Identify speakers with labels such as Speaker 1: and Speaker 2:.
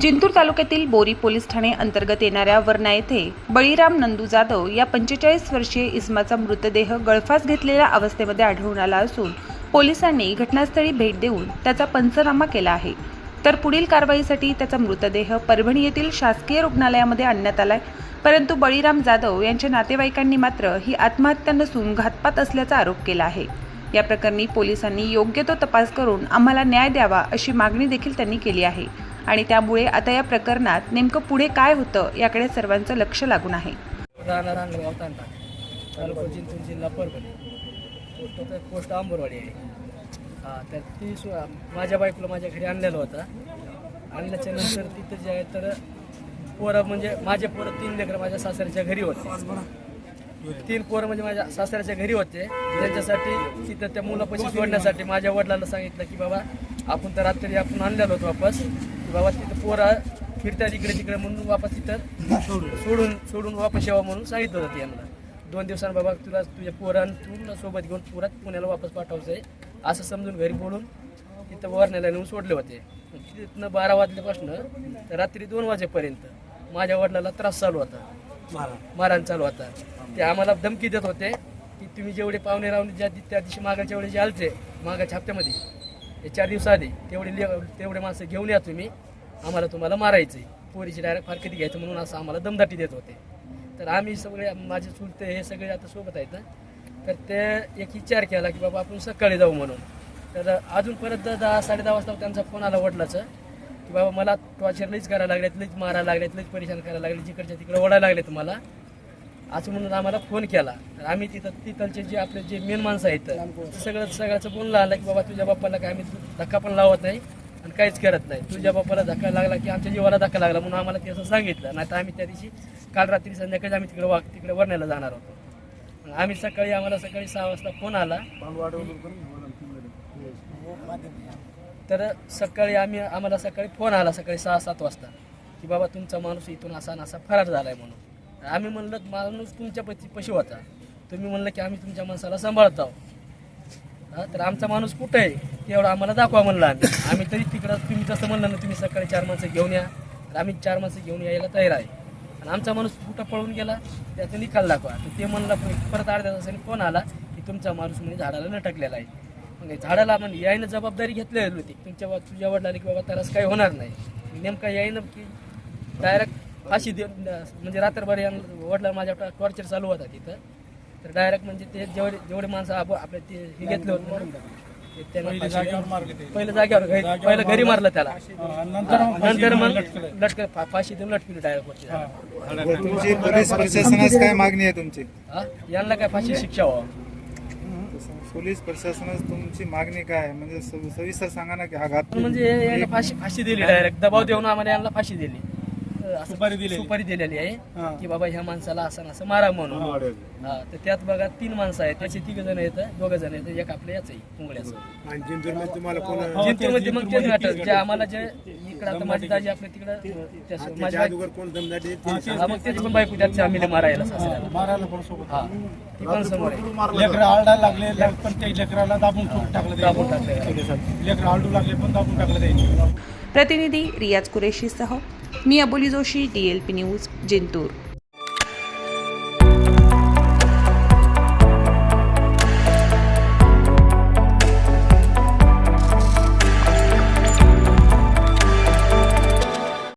Speaker 1: जिंतूर तालुक्यातील बोरी पोलीस ठाणे अंतर्गत येणाऱ्या वर्णा येथे बळीराम नंदू जाधव या पंचेचाळीस वर्षीय इस्माचा मृतदेह गळफास घेतलेल्या अवस्थेमध्ये आढळून आला असून पोलिसांनी घटनास्थळी भेट देऊन त्याचा पंचनामा केला आहे. तर पुढील कारवाईसाठी त्याचा मृतदेह परभणी येथील शासकीय रुग्णालयामध्ये आणण्यात आलाय. परंतु बळीराम जाधव यांच्या नातेवाईकांनी मात्र ही आत्महत्या नसून घातपात असल्याचा आरोप केला आहे. या प्रकरणी पोलिसांनी योग्य तो तपास करून आम्हाला न्याय द्यावा अशी मागणी देखील त्यांनी केली आहे. आणि त्यामुळे आता या प्रकरणात नेमकं पुढे काय होतं याकडे सर्वांचं लक्ष लागून आहे.
Speaker 2: तालुका जिंतूर जिल्हा परभणी पोस्ट तर पोस्ट आंबरवाडी आहे. हां तर ती सु माझ्या बायकोला माझ्या घरी आणलेलं होता. आणल्याच्या नंतर तिथं जे आहे तर पोरं म्हणजे माझे पोरं तीन लेकरं माझ्या सासऱ्याच्या घरी होते. तीन पोरं म्हणजे माझ्या सासऱ्याच्या घरी होते. त्यांच्यासाठी तिथं त्या मुलापाशी सोडण्यासाठी माझ्या वडिलांना सांगितलं की बाबा आपण तर रात्री आपण आणलेलो होतो वापस. बाबा तिथं पोरं फिरतात इकडे तिकडे म्हणून वापस तिथं सोडून. सोडून सोडून वापस यावं म्हणून सांगितलं होतं त्यांना दोन दिवसांनी बाबा तुला तुझ्या पोरान तुला सोबत घेऊन पुरात पुण्याला वापस पाठवायचं आहे असं समजून घरी बोलून तिथं वरण्याला नेऊन सोडले होते. तिथनं बारा वाजल्यापासून तर रात्री दोन वाजेपर्यंत माझ्या वडिलाला त्रास चालू होता. मारहाण. चालू होता. ते आम्हाला धमकी देत होते की तुम्ही जेवढे पाहुणे राहून ज्या त्या दिवशी मागाच्या वेळेस जे आलते मागाच्या हप्त्यामध्ये हे चार दिवस आधी तेवढे ले तेवढे माणसं घेऊन या तुम्ही. आम्हाला तुम्हाला मारायचं आहे पोरीची डायरेक्ट फारकती घ्यायचं म्हणून असं आम्हाला दमदाटी देत होते. तर आम्ही सगळे माझे चुलते हे सगळे आता सोबत आहेत तर ते एक विचार केला की बाबा आपण सकाळी जाऊ म्हणून. तर अजून परत दहा साडे दहा वाजता त्यांचा फोन आला वडिलाचं. की बाबा मला टॉर्चर लईच करायला लागलेत लईच मारायला लागलेत लईच परेशान करायला लागले जिकडच्या तिकडे ओढायला लागले तुम्हाला असं म्हणून आम्हाला फोन केला. तर आम्ही तिथं तिथलचे जे आपले जे मेन माणसं आहेत सगळं सगळ्याचं बोलणं आलं की बाबा तुझ्या बाप्पाला काय आम्ही धक्का पण लावत नाही आणि काहीच करत नाही. तुझ्या बाप्पाला धक्का लागला की आमच्या जीवाला धक्का लागला म्हणून आम्हाला ते असं सांगितलं. नाही तर आम्ही त्या दिवशी काल रात्री संध्याकाळी आम्ही तिकडे वाग तिकडे वरण्याला जाणार होतो. आम्ही सकाळी आम्हाला सकाळी सहा वाजता फोन आला. तर सकाळी आम्ही आम्हाला सकाळी फोन आला सकाळी सहा सात वाजता की बाबा तुमचा माणूस इथून असा असा फरार झाला आहे म्हणून. आम्ही म्हणलं माणूस तुमच्या पती पशी होता. तुम्ही म्हणलं की आम्ही तुमच्या माणसाला सांभाळत आहोत. हा तर आमचा माणूस कुठं आहे? तेवढं आम्हाला दाखवा म्हणलं आम्ही. आम्ही तरी तिकडं तुम्ही जसं म्हणलं ना तुम्ही सकाळी चार माणसं घेऊन या. तर आम्ही चार माणसं घेऊन यायला तयार आहे. आणि आमचा माणूस कुठं पळून गेला त्याचा निकाल दाखवा. तर ते म्हणलं पण परत अर्ध्या तासाने फोन आला की तुमचा माणूस म्हणजे झाडाला लटकलेला आहे. मग झाडाला म्हणजे यायनं जबाबदारी घेतलेली होती. तुमच्या तुझ्या वडिलांनी की बाबा त्यालाच काही होणार नाही. नेमका यायनं की डायरेक्ट फाशी दे म्हणजे रात्रभर या वडिला माझ्या टॉर्चर चालू होता तिथं. तर डायरेक्ट म्हणजे ते जेवढे जेवढे माणसं आप- आपले ते हे घेतले होते ना, ते त्यांना फाशी- पहिलं जागेवर घरी- पहिलं घरी मारलं त्याला. नंतर मग लटक फा- फाशी देऊन लटकली डायरेक्ट वरती.
Speaker 3: तुमची पोलीस प्रशासनास काय मागणी आहे तुमची?
Speaker 2: हा? यांना काय फाशी शिक्षा व्हावं?
Speaker 3: पोलीस प्रशासनास तुमची मागणी काय? आहे? म्हणजे सव- सविस्तर सांगा ना की हा घात
Speaker 2: म्हणजे यांना फाशी फाशी दिली डायरेक्ट दबाव देऊन आम्हाला यांना फाशी दिली. सुपारी दिली सुपारी दिलेली आहे की बाबा ह्या माणसाला असं असं मारा म्हणून. हा तर त्यात बघा तीन माणसं आहेत. त्याचे तिघ जण येतं दोघं जण येतं एक आपलं याच आहे पुंगळ्याचं. जिंतूरमध्ये मग तेच मॅटर जे आम्हाला जे इकडं आता माझी दाजी आपल्या तिकडं हा, मग तेच पण बायको त्याचे आम्ही मारायला सासऱ्याला.
Speaker 4: मारायला पण सोबत.
Speaker 2: हा ती पण समोर आहे.
Speaker 4: लेकर आरडायला लागले पण ते लेकराला दाबून टाकलं
Speaker 2: दाबून टाकले.
Speaker 4: लेकर आरडू लागले पण दाबून टाकलं त्यांनी
Speaker 1: प्रतिनिधी रियाज कुरेशीसह मी Aboli Joshi D L P news Jintur.